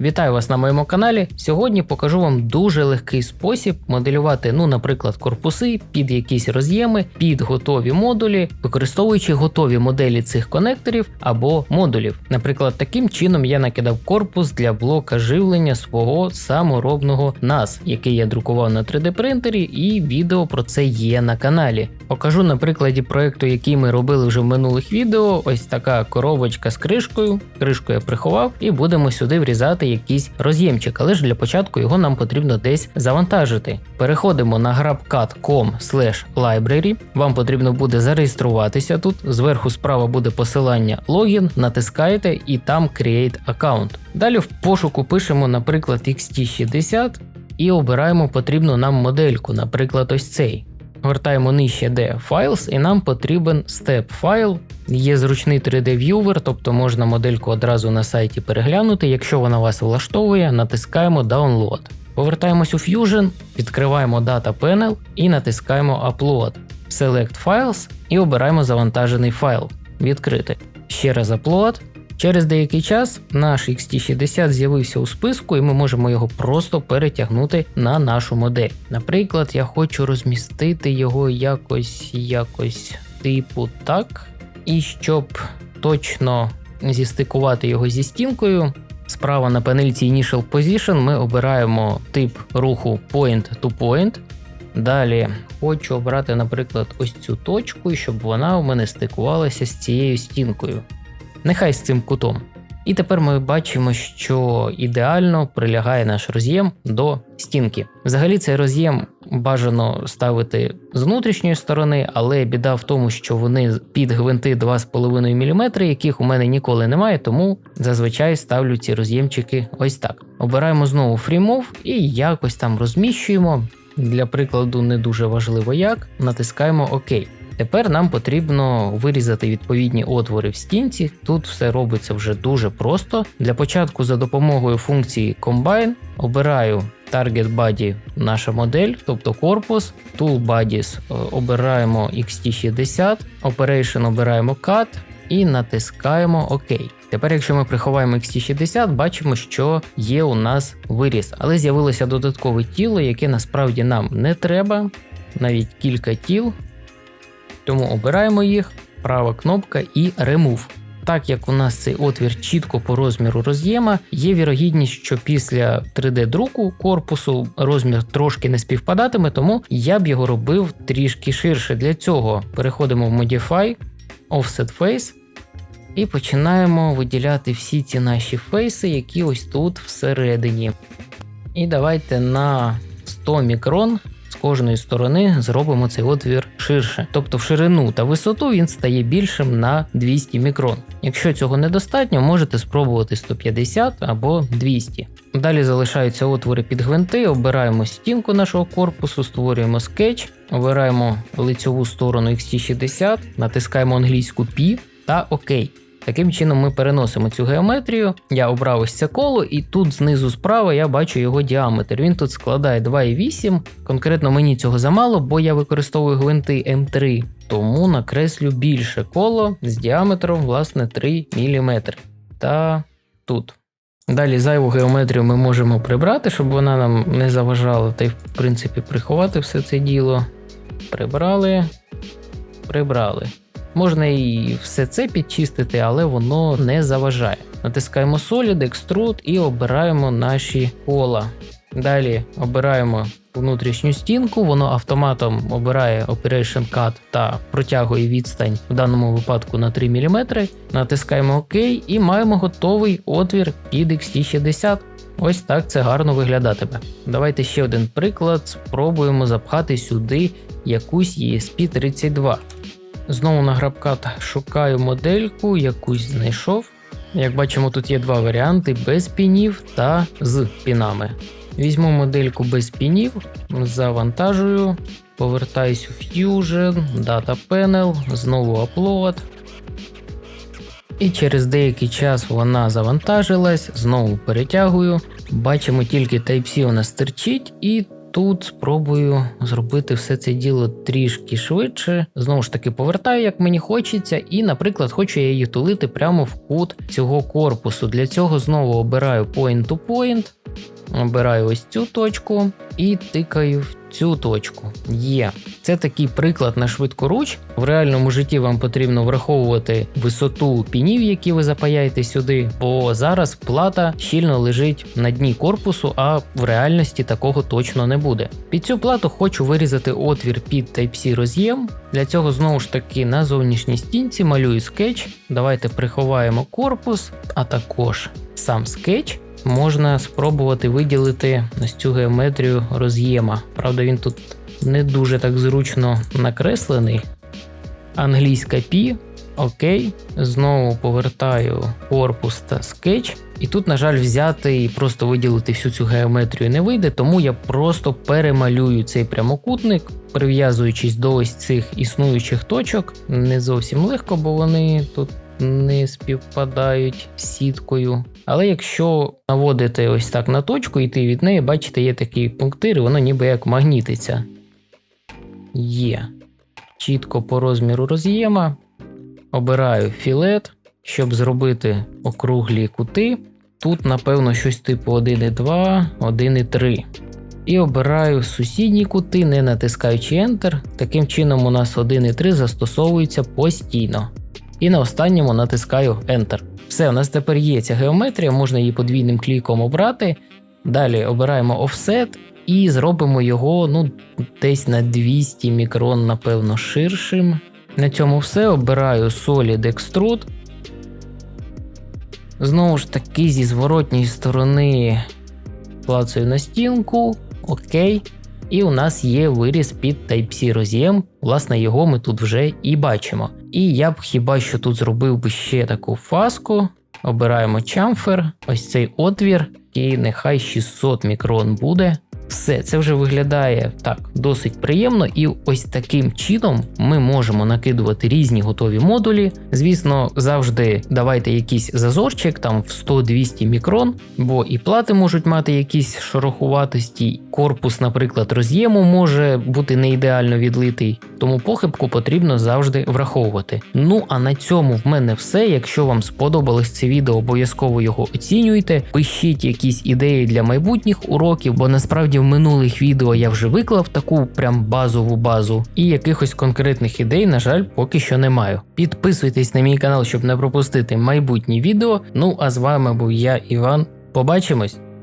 Вітаю вас на моєму каналі. Сьогодні покажу вам дуже легкий спосіб моделювати, ну, наприклад, корпуси під якісь роз'єми, під готові модулі, використовуючи готові моделі цих конекторів або модулів. Наприклад, таким чином я накидав корпус для блока живлення свого саморобного NAS, який я друкував на 3D принтері, і відео про це є на каналі. Покажу на прикладі проекту, який ми робили вже в минулих відео. Ось така коробочка з кришкою. Кришку я приховав, і будемо сюди врізати якийсь роз'ємчик, але ж для початку його нам потрібно десь завантажити. Переходимо на grabcat.com library. Вам потрібно буде зареєструватися тут. Зверху справа буде посилання логін, натискаєте і там Create Account. Далі в пошуку пишемо, наприклад, XT60 і обираємо потрібну нам модельку, наприклад, ось цей. Гортаємо нижче де Files, і нам потрібен step файл. Є зручний 3D-в'ювер, тобто можна модельку одразу на сайті переглянути. Якщо вона вас влаштовує, натискаємо Download. Повертаємось у Fusion, відкриваємо Data Panel і натискаємо Upload. Select Files і обираємо завантажений файл. Відкрити. Ще раз Upload. Через деякий час наш XT60 з'явився у списку, і ми можемо його просто перетягнути на нашу модель. Наприклад, я хочу розмістити його якось якось типу так. І щоб точно зістикувати його зі стінкою, справа на панельці Initial Position ми обираємо тип руху Point to Point. Далі хочу обрати, наприклад, ось цю точку, щоб вона у мене стикувалася з цією стінкою. Нехай з цим кутом. І тепер ми бачимо, що ідеально прилягає наш роз'єм до стінки. Взагалі, цей роз'єм бажано ставити з внутрішньої сторони, але біда в тому, що вони під гвинти 2,5 мм, яких у мене ніколи немає, тому зазвичай ставлю ці роз'ємчики ось так. Обираємо знову FreeMove і якось там розміщуємо. Для прикладу, не дуже важливо як, натискаємо ОК. Тепер нам потрібно вирізати відповідні отвори в стінці. Тут все робиться вже дуже просто. Для початку за допомогою функції Combine обираю Target Body наша модель, тобто корпус, Tool Bodies е, обираємо XT60, Operation обираємо Cut і натискаємо ОК. Тепер, якщо ми приховаємо XT60, бачимо, що є у нас виріз, але з'явилося додаткове тіло, яке насправді нам не треба, навіть кілька тіл. Тому обираємо їх, права кнопка і Remove. Так як у нас цей отвір чітко по розміру роз'єма, є вірогідність, що після 3D-друку корпусу розмір трошки не співпадатиме, тому я б його робив трішки ширше. Для цього переходимо в Modify, Offset Face і починаємо виділяти всі ці наші фейси, які ось тут всередині. І давайте на 100 мікрон кожної сторони зробимо цей отвір ширше. Тобто в ширину та висоту він стає більшим на 200 мікрон. Якщо цього недостатньо, можете спробувати 150 або 200. Далі залишаються отвори під гвинти, обираємо стінку нашого корпусу, створюємо скетч, обираємо лицьову сторону XT60, натискаємо англійську P та ОК. Таким чином ми переносимо цю геометрію. Я обрав ось це коло, і тут знизу справа я бачу його діаметр. Він тут складає 2,8. Конкретно мені цього замало, бо я використовую гвинти М3, тому накреслю більше коло з діаметром власне 3 мм. Та тут. Далі зайву геометрію ми можемо прибрати, щоб вона нам не заважала, та й в принципі приховати все це діло. Прибрали, прибрали. Можна і все це підчистити, але воно не заважає. Натискаємо Solid, Extrude і обираємо наші кола. Далі обираємо внутрішню стінку, воно автоматом обирає Operation Cut та протягує відстань в даному випадку на 3 мм. Натискаємо ОК і маємо готовий отвір під XT60. Ось так це гарно виглядатиме. Давайте ще один приклад. Спробуємо запхати сюди якусь ESP32. Знову на грабкат шукаю модельку, якусь знайшов. Як бачимо, тут є два варіанти: без пінів та з пінами. Візьму модельку без пінів, завантажую, повертаюсь у Fusion, Data Panel, знову Upload. І через деякий час вона завантажилась, знову перетягую. Бачимо, тільки Type-C у нас терчить, і тут спробую зробити все це діло трішки швидше. Знову ж таки, повертаю, як мені хочеться, і, наприклад, хочу я її тулити прямо в кут цього корпусу. Для цього знову обираю point to point, обираю ось цю точку і тикаю в цю точку. Є. Це такий приклад на швидкоруч. В реальному житті вам потрібно враховувати висоту пінів, які ви запаяєте сюди, бо зараз плата щільно лежить на дні корпусу, а в реальності такого точно не буде. Під цю плату хочу вирізати отвір під Type-C роз'єм. Для цього знову ж таки на зовнішній стінці малюю скетч. Давайте приховаємо корпус, а також сам скетч можна спробувати виділити ось цю геометрію роз'єма. Правда, він тут не дуже так зручно накреслений. Англійська P. Окей. Знову повертаю корпус та скетч. І тут, на жаль, взяти і просто виділити всю цю геометрію не вийде, тому я просто перемалюю цей прямокутник, прив'язуючись до ось цих існуючих точок. Не зовсім легко, бо вони тут не співпадають з сіткою. Але якщо наводити ось так на точку, йти від неї, бачите, є пунктир, і воно ніби як магнітиться. Є. Чітко по розміру роз'єма. Обираю філет, щоб зробити округлі кути. Тут, напевно, щось типу 1,2, 1,3. І обираю сусідні кути, не натискаючи Enter. Таким чином, у нас 1,3 застосовується постійно. І на останньому натискаю Enter. Все, у нас тепер є ця геометрія, можна її подвійним кліком обрати. Далі обираємо Offset і зробимо його ну, десь на 200 мікрон, напевно, ширшим. На цьому все обираю Solid Extrude. Знову ж таки, зі зворотньої сторони клацаю на стінку. Окей. І у нас є виріз під Type-C роз'єм. Власне, його ми тут вже і бачимо. І я б хіба що тут зробив би ще таку фаску. Обираємо chamfer, ось цей отвір, і нехай 600 мікрон буде. Все, це вже виглядає так досить приємно, і ось таким чином ми можемо накидувати різні готові модулі. Звісно, завжди давайте якийсь зазорчик там в 100-200 мікрон, бо і плати можуть мати якісь шорохуватості. Корпус, наприклад, роз'єму може бути не ідеально відлитий, тому похибку потрібно завжди враховувати. Ну а на цьому в мене все. Якщо вам сподобалось це відео, обов'язково його оцінюйте. Пишіть якісь ідеї для майбутніх уроків, бо насправді в минулих відео я вже виклав таку прям базову базу, і якихось конкретних ідей, на жаль, поки що не маю. Підписуйтесь на мій канал, щоб не пропустити майбутні відео. Ну а з вами був я, Іван. Побачимось!